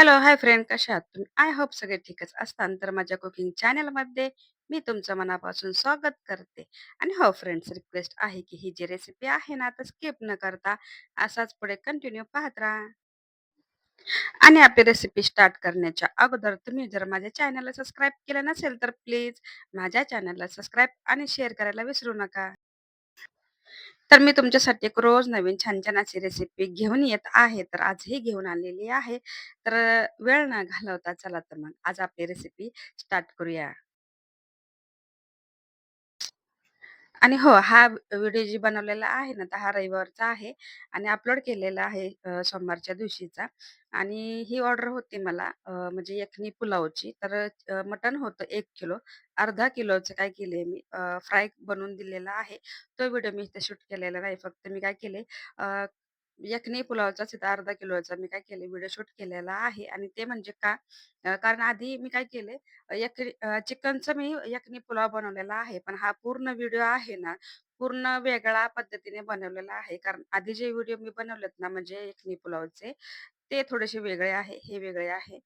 Hello, hi friend कशा आहात तुम्ही? आय होप सगळे ठीकच असताल. तर माझ्या कुकिंग चॅनलमध्ये मी तुमचं मनापासून स्वागत करते. आणि हो फ्रेंड्स, रिक्वेस्ट आहे की ही जी रेसिपी आहे ना, तर स्किप न करता असाच पुढे कंटिन्यू पाहत राहा. आणि आपली रेसिपी स्टार्ट करण्याच्या अगोदर तुम्ही जर माझ्या चॅनलला सबस्क्राईब केलं नसेल, तर प्लीज माझ्या चॅनलला सबस्क्राईब आणि शेअर करायला विसरू नका. तर मी तुमच्यासाठी एक रोज नवीन छान-छान अशी रेसिपी घेऊन येत आहे. तर आजही घेऊन आलेली आहे. तर वेळ न घालवता चला तर मग आज आपली रेसिपी स्टार्ट करूया. आणि हो, हा व्हिडिओ जी बनवलेला आहे ना, तर हा रविवारचा आहे आणि अपलोड केलेला आहे सोमवारच्या दिवशीचा आणि ही ऑर्डर होती मला अ, म्हणजे यखनी पुलावची. तर अ, मटण होतं 1 किलो. अर्धा किलोचं काय केलंय मी अ, फ्राय बनवून दिलेला आहे. तो व्हिडिओ मी इथे शूट केलेला नाही. फक्त मी काय केले अ, यखनी पुलावचाच इथं अर्धा किलोचा मी काय केले व्हिडिओ शूट केलेला आहे आणि ते म्हणजे का अ, कारण आधी मी काय केले यखनी अ, चिकनचं मी यखनी पुलाव बनवलेला आहे. पण हा पूर्ण व्हिडिओ आहे ना, पूर्ण वेगळ्या पद्धतीने बनवलेला आहे. कारण आधी जे व्हिडिओ मी बनवलेत ना, म्हणजे यखनी पुलावचे, ते थोडेसे वेगळे आहे, हे वेगळे आहे.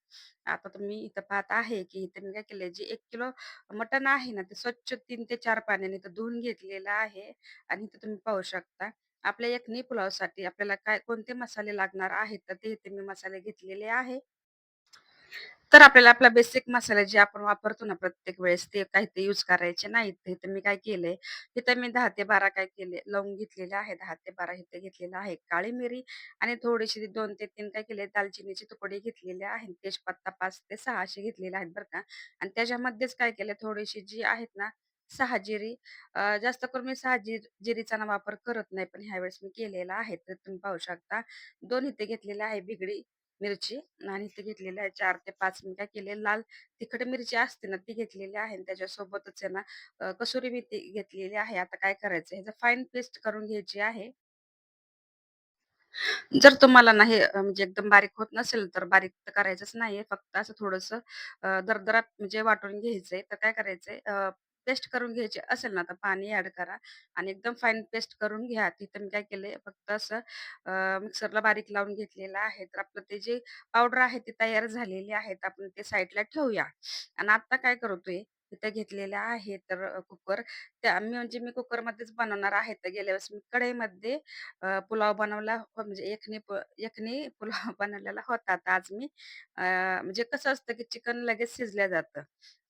आता तुम्ही इथं पाहत आहे, की इथं मी काय केलंय, जे एक किलो मटण आहे ना, ते स्वच्छ तीन ते चार पाण्याने तर धुवून घेतलेलं आहे आणि इथं तुम्ही पाहू शकता. आपल्या यखनी पुलावसाठी आपल्याला काय कोणते मसाले लागणार आहेत, तर ते इथे मी मसाले घेतलेले आहे. तर आपल्याला आपला बेसिक मसाला जे आपण वापरतो ना प्रत्येक वेळेस ते काही ते यूज करायचे नाहीत. तिथं मी काय केलंय, इथं मी दहा ते 12 काय केले लवंग घेतलेले आहे. दहा ते 12 इथे घेतलेलं आहे. काळी मिरी आणि थोडीशी दोन ते तीन काय केले दालचिनीचे तुकडे घेतलेले आहेत. तेजपत्ता पाच ते सहा असे घेतलेले आहेत बरं का. आणि त्याच्यामध्येच काय केलं थोडीशी जी आहेत ना शहाजिरी जास्त करून मी शहाजी जिरीचा ना वापर करत नाही. पण ह्यावेळेस मी केलेला आहे. तर तुम्ही पाहू शकता. दोन इथे घेतलेले आहे बिगडी मिरची आणि ते घेतलेले आहे चार ते पाच मी काय केले लाल तिखट मिरची असते ना ती घेतलेली आहे आणि त्याच्यासोबतच आहे ना कसुरी कसुरी मेथी घेतलेली आहे. आता काय करायचं ह्याचं फाईन पेस्ट करून घ्यायची आहे. जर तुम्हाला नाही म्हणजे एकदम बारीक होत नसेल, तर बारीक तर करायचंच नाहीये. फक्त असं थोडस दरदरात म्हणजे वाटून घ्यायचंय. तर काय करायचंय पेस्ट करून घ्यायची असेल ना, तर पाणी ॲड करा आणि एकदम फाईन पेस्ट करून घ्या. तिथं मी काय केलंय फक्त असं अ, मिक्सरला बारीक लावून घेतलेलं आहे. तर आपलं ते जे पावडर आहे ती तयार झालेली आहेत आपण ते साईडला ठेवूया आणि आता काय करतोय, इथं घेतलेल्या आहे तर अ, कुकर त्या मी म्हणजे मी कुकरमध्येच बनवणार आहे. तर गेल्या वेळेस मी कढईमध्ये अ, पुलाव बनवला हो म्हणजे एकने प एकने पुलाव बनवलेला होता. तर आज मी अ, म्हणजे कसं असतं, की चिकन लगेच शिजलं जातं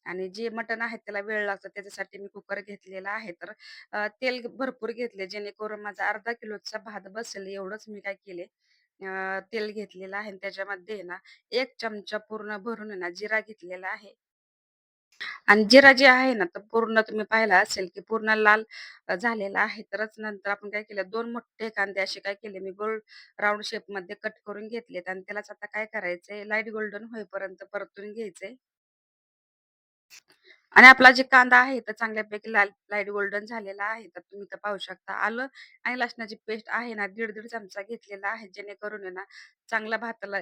आणि जे मटण आहे त्याला वेळ लागतो. त्याच्यासाठी मी कुकर घेतलेला आहे. तर अ, तेल भरपूर घेतले जेणेकरून माझा अर्धा किलोचा भात बसेल एवढंच मी काय केले अ, तेल घेतलेलं आहे आणि त्याच्यामध्ये आहे ना एक चमचा पूर्ण भरून आहे ना जिरा घेतलेला आहे. आणि जिरा जे आहे ना, तर पूर्ण तुम्ही पाहिला असेल, की पूर्ण लाल झालेला आहे. तरच नंतर आपण काय केलं, दोन मोठे कांदे असे काय केले, मी गोल्ड राऊंड शेपमध्ये कट करून घेतलेत आणि त्यालाच आता काय करायचंय, लाइट गोल्डन होईपर्यंत परतून घ्यायचंय. आणि आपला जे कांदा आहे, तर चांगल्यापैकी लाल लाइट गोल्डन झालेला आहे. तर तुम्ही इथं पाहू शकता. आलं आणि लसणाची पेस्ट आहे ना, दीड-दीड चमचा घेतलेला आहे. जेणेकरून आहे ना, चांगला भाताला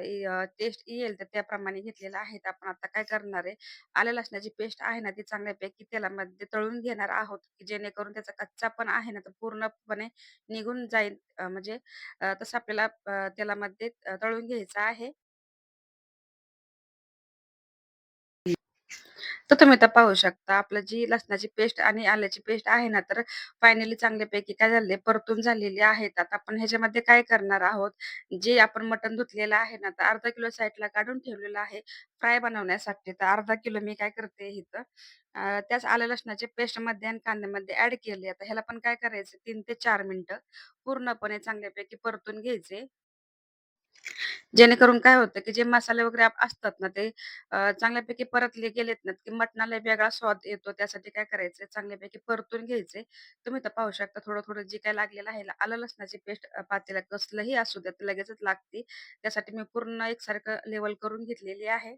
टेस्ट येईल, तर त्याप्रमाणे घेतलेला आहे. तर आपण आता काय करणार आहे, आलं लसणाची पेस्ट आहे ना, ती चांगल्यापैकी तेलामध्ये तळून घेणार आहोत, की जेणेकरून त्याचा कच्चा पण आहे ना, तर पूर्णपणे निघून जाईल. म्हणजे तसं आपल्याला तेलामध्ये तळून घ्यायचं आहे. तर तुम्ही आता पाहू शकता आपलं जी लसणाची पेस्ट आणि आल्याची पेस्ट आहे ना, तर फायनली चांगल्यापैकी काय झाले परतून झालेली आहेत. आता आपण ह्याच्यामध्ये काय करणार आहोत, जे आपण मटण धुतलेलं आहे ना, तर अर्धा किलो साईडला काढून ठेवलेलं आहे फ्राय बनवण्यासाठी. तर अर्धा किलो मी काय करते इथं अ, त्याच आलं लसणाच्या पेस्टमध्ये आणि कांद्यामध्ये ऍड केले. आता ह्याला पण काय करायचं तीन ते चार मिनिटं पूर्णपणे चांगल्यापैकी परतून घ्यायचे. जेणेकरून काय होतं, की जे मसाले वगैरे आप असतात ना, ते अ, चांगल्यापैकी परतले गेलेत ना, की मटणाला वेगळा स्वाद येतो. त्यासाठी काय करायचं, चांगल्यापैकी परतून घ्यायचे. तुम्ही तर पाहू शकता थोडं-थोडं जे काही लागलेलं आहे, आलं लसणाची पेस्ट अ, पातेल्यात कसलंही असू द्या, लगेचच लागते. त्यासाठी मी पूर्ण एकसारखं लेवल करून घेतलेली आहे.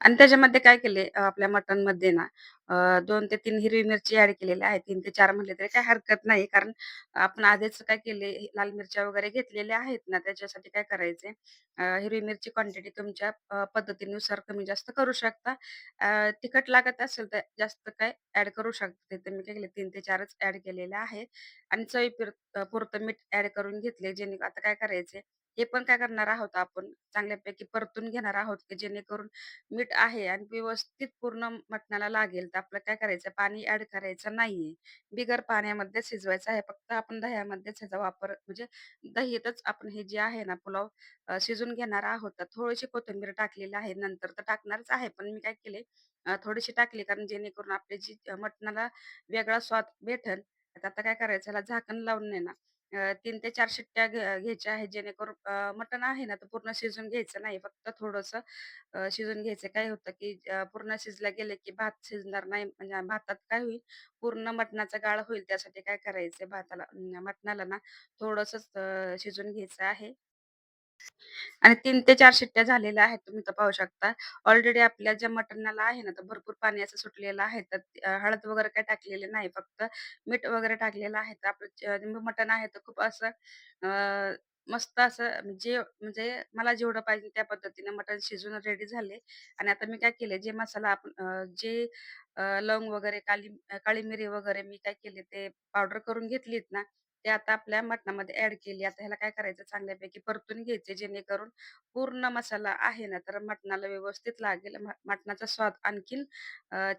आणि त्याच्यामध्ये काय केले आपल्या मटणमध्ये ना अ, 2 ते 3 हिरवी मिरची ॲड केलेल्या आहेत. 3 ते 4 म्हटले तरी काही हरकत नाही. कारण आपण आधीच काय केले, लाल मिरच्या वगैरे घेतलेल्या आहेत ना, त्याच्यासाठी काय करायचे अ, हिरवी मिरची क्वांटिटी तुमच्या अ, पद्धतीनुसार कमी जास्त करू शकता. अ, तिखट लागत असेल तर जास्त काय ॲड करू शकता. ते मी काय केले 3 ते 4च ॲड केलेले आहेत आणि चवीपुर पुरतं मीठ ॲड करून घेतले. जेणे आता काय करायचे हे पण काय करणार आहोत आपण चांगल्यापैकी परतून घेणार आहोत, की जेणेकरून मीठ आहे आणि व्यवस्थित पूर्ण मटणाला लागेल. तर आपलं काय करायचं पाणी ऍड करायचं नाहीये. बिगर पाण्यामध्ये शिजवायचं आहे. फक्त आपण दह्यामध्येच ह्याचा वापर म्हणजे दहीतच आपण हे जे आहे ना पुलाव अ, शिजून घेणार आहोत. तर थोडीशी कोथिंबीर टाकलेली आहे. नंतर तर टाकणारच आहे. पण मी काय केले अ, थोडीशी टाकली कारण जेणेकरून आपली जी अ, मटणाला वेगळा स्वाद भेटल तर आता काय करायचं ह्याला झाकण लावून नाही ना अ, 3 ते 4 शिट्ट्या घ्या घ्यायच्या आहेत जेणेकरून मटण आहे ना तर पूर्ण शिजून घ्यायचं नाही. फक्त थोडंसं अ, शिजून घ्यायचं. काय होतं की अ, पूर्ण शिजलं गेलं की भात शिजणार नाही. म्हणजे भातात काय होईल पूर्ण मटणाचा गाळ होईल. त्यासाठी काय करायचं भाताला अं, मटणाला ना थोडंसंच अ, शिजून घ्यायचं आहे. आणि 3 ते 4 शिट्ट्या झालेल्या आहेत. तुम्ही इथं पाहू शकता. ऑलरेडी आपल्या ज्या मटणाला आहे ना, तर भरपूर पाणी असं सुटलेलं आहे. तर अ, हळद वगैरे काही टाकलेली नाही. फक्त मीठ वगैरे टाकलेलं आहे. तर आपलं मटण आहे तर खूप असं अ, मस्त असं जे म्हणजे मला जेवढं पाहिजे त्या पद्धतीने मटण शिजून रेडी झाले. आणि आता मी काय केले, जे मसाला आपण अ, जे अ, लवंग वगैरे, काली काळी मिरी वगैरे मी काय केले, ते पावडर करून घेतलीत ना, ते आता आपल्या मटणामध्ये ॲड केली. आता ह्याला काय करायचं चांगल्यापैकी परतून घ्यायचे, जेणेकरून पूर्ण मसाला आहे ना, तर मटणाला व्यवस्थित लागेल. म मटणाचा स्वाद आणखीन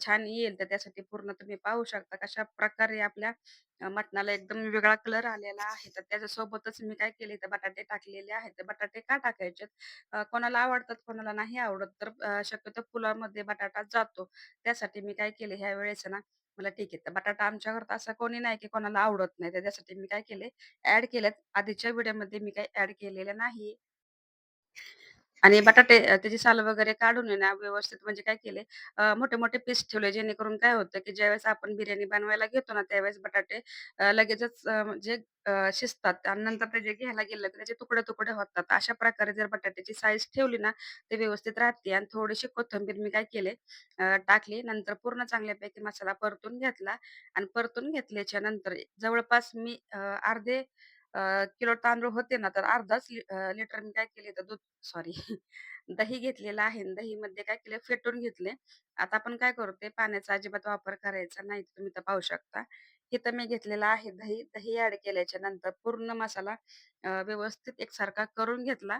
छान येईल. तर त्यासाठी पूर्ण तुम्ही पाहू शकता कशा प्रकारे आपल्या मटणाला एकदम वेगळा कलर आलेला आहे. तर त्याच्यासोबतच मी काय केले, तर बटाटे टाकलेले आहेत. तर बटाटे का टाकायचे? कोणाला आवडतात, कोणाला नाही आवडत. तर शक्यतो पुलावमध्ये बटाटा जातो. त्यासाठी मी काय केले, ह्या वेळेस ना मला ठीक आहे. तर बटाटा आमच्या घरात असं कोणी नाही, की कोणाला आवडत नाही. त्याच्यासाठी मी काय केले, ॲड केलेत. आधीच्या व्हिडिओमध्ये मी काही ॲड केलेलं नाही. आणि बटाटे अ, त्याची साल वगैरे काढून आहे ना, व्यवस्थित म्हणजे काय केले अ, मोठे-मोठे पीस ठेवले, जेणेकरून काय होतं, की ज्यावेळेस आपण बिर्याणी बनवायला घेतो ना, त्यावेळेस बटाटे अ, लगेचच अ, म्हणजे अ, शिजतात आणि नंतर ते जे घ्यायला गेलं, की त्याचे तुकडे-तुकडे होतात. अशा प्रकारे जर बटाट्याची साईज ठेवली ना, ते व्यवस्थित राहते आणि थोडीशी कोथिंबीर मी काय केले अ, टाकली. नंतर पूर्ण चांगल्यापैकी मसाला परतून घेतला आणि परतून घेतल्याच्या नंतर जवळपास मी अ, अर्धे किलो तांदूळ होते ना, तर अर्धाच लिटर मी काय केले, तर दूध सॉरी दही घेतलेलं आहे दहीमध्ये काय केलं फेटून घेतले. आता आपण काय करतोय पाण्याचा अजिबात वापर करायचा नाही. तुम्ही तर पाहू शकता. इथं मी घेतलेलं आहे दही. दही ऍड केल्याच्यानंतर पूर्ण मसाला व्यवस्थित एकसारखा करून घेतला.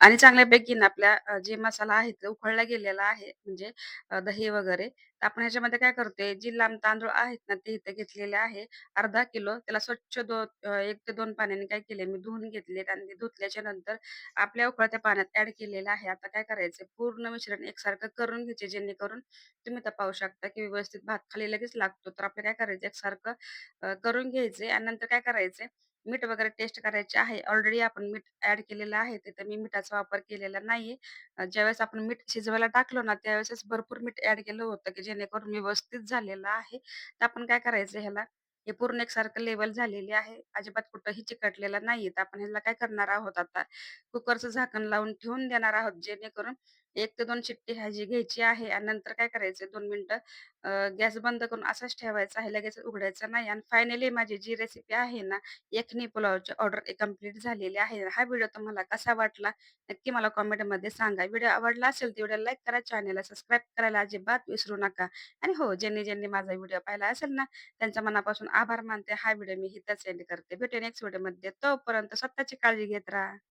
आणि चांगल्यापैकी ना आपल्या जे मसाला आहे तो उकळला गेलेला आहे म्हणजे अ, दही वगैरे. तर आपण ह्याच्यामध्ये काय करतोय, जी लांब तांदूळ आहेत ना, ते इथे घेतलेले आहे अर्धा किलो. त्याला स्वच्छ दो अ, 1 ते दोन पाण्याने काय केले मी धुवून घेतलेत आणि ते धुतल्याच्या नंतर आपल्या उकळत्या पाण्यात ऍड केलेलं आहे. आता काय करायचं पूर्ण मिश्रण एकसारखं करून घ्यायचे जेणेकरून तुम्ही तर पाहू शकता, की व्यवस्थित भात खाली लगेच लागतो. तर आपल्याला काय करायचं एकसारखं अ, करून घ्यायचे आणि नंतर काय करायचंय मीठ वगैरे टेस्ट करायचे आहे. ऑलरेडी आपण मीठ ऍड केलेलं आहे. तिथे मी मिठाचा वापर केलेला नाहीये. ज्यावेळेस आपण मीठ शिजवायला टाकलो ना, त्यावेळेस भरपूर मीठ ऍड केलं होतं, की जेणेकरून व्यवस्थित झालेलं आहे. तर आपण काय करायचं ह्याला, हे पूर्ण एकसारखं लेवल झालेली आहे. अजिबात कुठंही चिकटलेलं नाहीये. तर आपण ह्याला काय करणार आहोत आता, कुकरचं झाकण लावून ठेवून देणार आहोत, जेणेकरून एक ते दोन शिट्टी ह्याची घ्यायची आहे आणि नंतर काय करायचं दोन मिनिटं गॅस बंद करून असाच ठेवायचा आहे. लगेच उघडायचा नाही आणि फायनली माझी जी रेसिपी आहे ना, यखनी पुलावची ऑर्डर कंप्लीट झालेली आहे. हा व्हिडिओ तुम्हाला कसा वाटला नक्की मला कॉमेंटमध्ये सांगा. व्हिडिओ आवडला असेल तर व्हिडिओ लाईक करा, चॅनेलला सबस्क्राईब करायला अजिबात विसरू नका. आणि हो, ज्यांनी ज्यांनी माझा व्हिडिओ पाहिला असेल ना, त्यांच्या मनापासून आभार मानते. हा व्हिडिओ मी इथंच सेंड करते. भेटू नेक्स्ट व्हिडिओमध्ये. तोपर्यंत स्वतःची काळजी घेत राहा.